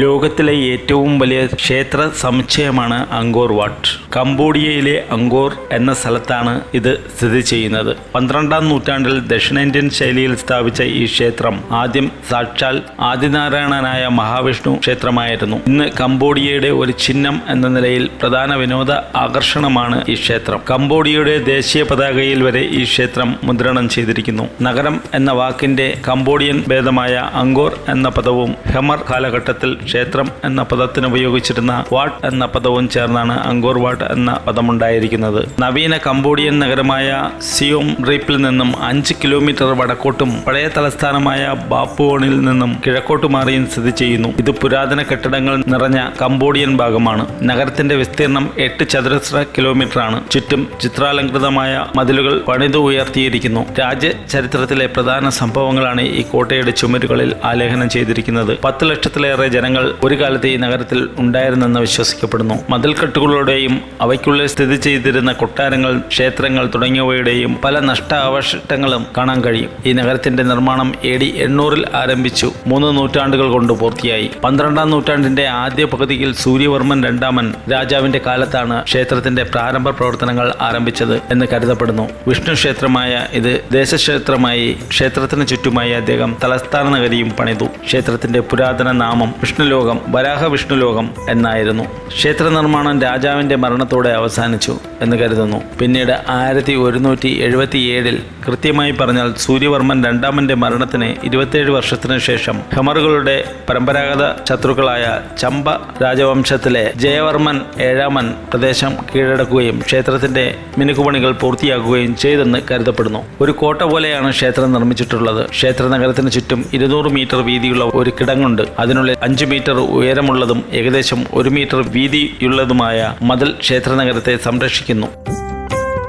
ലോകത്തിലെ ഏറ്റവും വലിയ ക്ഷേത്ര സമുച്ചയമാണ് അങ്കോർ വാട്ട്. കംബോഡിയയിലെ അങ്കോർ എന്ന സ്ഥലത്താണ് ഇത് സ്ഥിതി ചെയ്യുന്നത്. പന്ത്രണ്ടാം നൂറ്റാണ്ടിൽ ദക്ഷിണേന്ത്യൻ ശൈലിയിൽ സ്ഥാപിച്ച ഈ ക്ഷേത്രം ആദ്യം സാക്ഷാൽ ആദിനാരായണനായ മഹാവിഷ്ണു ക്ഷേത്രമായിരുന്നു. ഇന്ന് കംബോഡിയയുടെ ഒരു ചിഹ്നം എന്ന നിലയിൽ പ്രധാന വിനോദ ആകർഷണമാണ് ഈ ക്ഷേത്രം. കംബോഡിയയുടെ ദേശീയ പതാകയിൽ വരെ ഈ ക്ഷേത്രം മുദ്രണം ചെയ്തിരിക്കുന്നു. നഗരം എന്ന വാക്കിന്റെ കംബോഡിയൻ ഭേദമായ അങ്കോർ എന്ന പദവും ഹെമർ കാലഘട്ടത്തിൽ ക്ഷേത്രം എന്ന പദത്തിന് ഉപയോഗിച്ചിരുന്ന വാട്ട് എന്ന പദവും ചേർന്നാണ് അങ്കോർ വാട്ട് എന്ന പദമുണ്ടായിരിക്കുന്നത്. നവീന കംബോഡിയൻ നഗരമായ സിയോം റീപ്പിൽ നിന്നും അഞ്ച് കിലോമീറ്റർ വടക്കോട്ടും പഴയ തലസ്ഥാനമായ ബാപ്പുവോണിൽ നിന്നും കിഴക്കോട്ട് മാറിയും സ്ഥിതി ചെയ്യുന്നു. ഇത് പുരാതന കെട്ടിടങ്ങൾ നിറഞ്ഞ കംബോഡിയൻ ഭാഗമാണ്. നഗരത്തിന്റെ വിസ്തീർണം എട്ട് ചതുരശ്ര കിലോമീറ്റർ ആണ് ചുറ്റും ചിത്രാലങ്കൃതമായ മതിലുകൾ പണിതു ഉയർത്തിയിരിക്കുന്നു. രാജ്യചരിത്രത്തിലെ പ്രധാന സംഭവങ്ങളാണ് ഈ കോട്ടയുടെ ചുമരുകളിൽ ആലേഖനം ചെയ്തിരിക്കുന്നത്. പത്ത് ലക്ഷത്തിലേറെ ജനങ്ങൾ ഒരു കാലത്ത് ഈ നഗരത്തിൽ ഉണ്ടായിരുന്നെന്ന് വിശ്വസിക്കപ്പെടുന്നു. മതിൽക്കെട്ടുകളുടെയും അവയ്ക്കുള്ളിൽ സ്ഥിതി ചെയ്തിരുന്ന കൊട്ടാരങ്ങൾ ക്ഷേത്രങ്ങൾ തുടങ്ങിയവയുടെയും പല നഷ്ടാവശിഷ്ടങ്ങളും കാണാൻ കഴിയും. ഈ നഗരത്തിന്റെ നിർമ്മാണം എ ഡി എണ്ണൂറിൽ ആരംഭിച്ചു. മൂന്ന് നൂറ്റാണ്ടുകൾ കൊണ്ട് പൂർത്തിയായി. പന്ത്രണ്ടാം നൂറ്റാണ്ടിന്റെ ആദ്യ പകുതിയിൽ സൂര്യവർമ്മൻ രണ്ടാമൻ രാജാവിന്റെ കാലത്താണ് ക്ഷേത്രത്തിന്റെ പ്രാരംഭ പ്രവർത്തനങ്ങൾ ആരംഭിച്ചത് എന്ന് കരുതപ്പെടുന്നു. വിഷ്ണു ക്ഷേത്രമായ ഇത് ദേശക്ഷേത്രമായി ക്ഷേത്രത്തിന് ചുറ്റുമായി അദ്ദേഹം തലസ്ഥാന നഗരിയും പണിതു. ക്ഷേത്രത്തിന്റെ പുരാതന നാമം വിഷ്ണുലോകം വരാഹ വിഷ്ണുലോകം എന്നായിരുന്നു. ക്ഷേത്ര നിർമ്മാണം രാജാവിന്റെ മരണത്തോടെ അവസാനിച്ചു എന്ന് കരുതുന്നു. പിന്നീട് ആയിരത്തി ഒരുന്നൂറ്റി എഴുപത്തിയേഴിൽ കൃത്യമായി പറഞ്ഞാൽ സൂര്യവർമ്മൻ രണ്ടാമന്റെ മരണത്തിന് ഇരുപത്തിയേഴ് വർഷത്തിനു ശേഷം ഹെമറുകളുടെ പരമ്പരാഗത ശത്രുക്കളായ ചമ്പ രാജവംശത്തിലെ ജയവർമ്മൻ ഏഴാമൻ പ്രദേശം കീഴടക്കുകയും ക്ഷേത്രത്തിന്റെ മിനുക്കുപണികൾ പൂർത്തിയാക്കുകയും ചെയ്തെന്ന് കരുതപ്പെടുന്നു. ഒരു കോട്ട പോലെയാണ് ക്ഷേത്രം നിർമ്മിച്ചിട്ടുള്ളത്. ക്ഷേത്ര നഗരത്തിന് ചുറ്റും ഇരുന്നൂറ് മീറ്റർ വീതിയുള്ള ഒരു കിടങ്ങുണ്ട്. അതിനുള്ളിൽ അഞ്ച് മീറ്റർ ഉയരമുള്ളതും ഏകദേശം ഒരു മീറ്റർ വീതിയുള്ളതുമായ മതിൽ ക്ഷേത്രനഗരത്തെ സംരക്ഷിക്കുന്നു.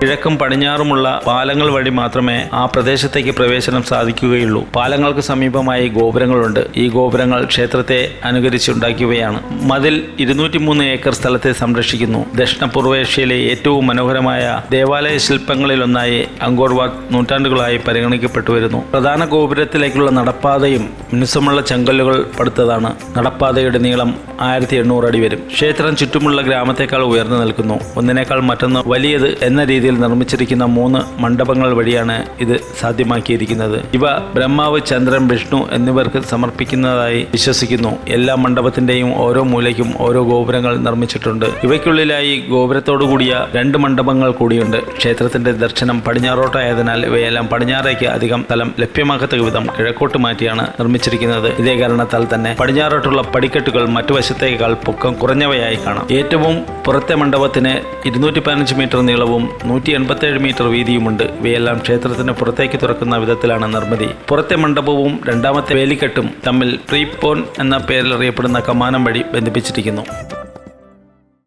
കിഴക്കും പടിഞ്ഞാറുമുള്ള പാലങ്ങൾ വഴി മാത്രമേ ആ പ്രദേശത്തേക്ക് പ്രവേശനം സാധിക്കുകയുള്ളൂ. പാലങ്ങൾക്ക് സമീപമായി ഗോപുരങ്ങളുണ്ട്. ഈ ഗോപുരങ്ങൾ ക്ഷേത്രത്തെ അനുകരിച്ചുണ്ടാക്കിയവയാണ്. മതിൽ ഇരുന്നൂറ്റി മൂന്ന് ഏക്കർ സ്ഥലത്തെ സംരക്ഷിക്കുന്നു. ദക്ഷിണപൂർവേഷ്യയിലെ ഏറ്റവും മനോഹരമായ ദേവാലയ ശില്പങ്ങളിലൊന്നായി അങ്കോർ നൂറ്റാണ്ടുകളായി പരിഗണിക്കപ്പെട്ടു വരുന്നു. പ്രധാന ഗോപുരത്തിലേക്കുള്ള നടപ്പാതയും മിനുസമുള്ള ചെങ്കല്ലുകൾ പടുത്തതാണ്. നടപ്പാതയുടെ നീളം ആയിരത്തി എണ്ണൂറ് അടി വരും. ക്ഷേത്രം ചുറ്റുമുള്ള ഗ്രാമത്തേക്കാൾ ഉയർന്നു നിൽക്കുന്നു. ഒന്നിനേക്കാൾ മറ്റൊന്ന് വലിയത് എന്ന രീതിയിൽ നിർമ്മിച്ചിരിക്കുന്ന മൂന്ന് മണ്ഡപങ്ങൾ വഴിയാണ് ഇത് സാധ്യമാക്കിയിരിക്കുന്നത്. ഇവ ബ്രഹ്മാവ് ചന്ദ്രൻ വിഷ്ണു എന്നിവർക്ക് സമർപ്പിക്കുന്നതായി വിശ്വസിക്കുന്നു. എല്ലാ മണ്ഡപത്തിന്റെയും ഓരോ മൂലയ്ക്കും ഓരോ ഗോപുരങ്ങൾ നിർമ്മിച്ചിട്ടുണ്ട്. ഇവയ്ക്കുള്ളിലായി ഗോപുരത്തോടു കൂടിയ രണ്ട് മണ്ഡപങ്ങൾ കൂടിയുണ്ട്. ക്ഷേത്രത്തിന്റെ ദർശനം പടിഞ്ഞാറോട്ടായതിനാൽ ഇവയെല്ലാം പടിഞ്ഞാറേക്ക് അധികം സ്ഥലം ലഭ്യമാക്കത്തക്ക വിധം കിഴക്കോട്ട് മാറ്റിയാണ് നിർമ്മിച്ചിരിക്കുന്നത്. ഇതേ കാരണത്താൽ തന്നെ പടിഞ്ഞാറോട്ടുള്ള പടിക്കെട്ടുകൾ മറ്റു വശത്തേക്കാൾ പൊക്കം കുറഞ്ഞവയായി കാണാം. ഏറ്റവും പുറത്തെ മണ്ഡപത്തിന് ഇരുന്നൂറ്റി മീറ്റർ നീളവും നൂറ്റി എൺപത്തേഴ് മീറ്റർ വീതിയുമുണ്ട്. ഇവയെല്ലാം ക്ഷേത്രത്തിന് പുറത്തേക്ക് തുറക്കുന്ന വിധത്തിലാണ് നിർമ്മിതി. പുറത്തെ മണ്ഡപവും രണ്ടാമത്തെ വേലിക്കെട്ടും തമ്മിൽ പ്രീപോൺ എന്ന പേരിൽ അറിയപ്പെടുന്ന കമാനം വഴി ബന്ധിപ്പിച്ചിരിക്കുന്നു.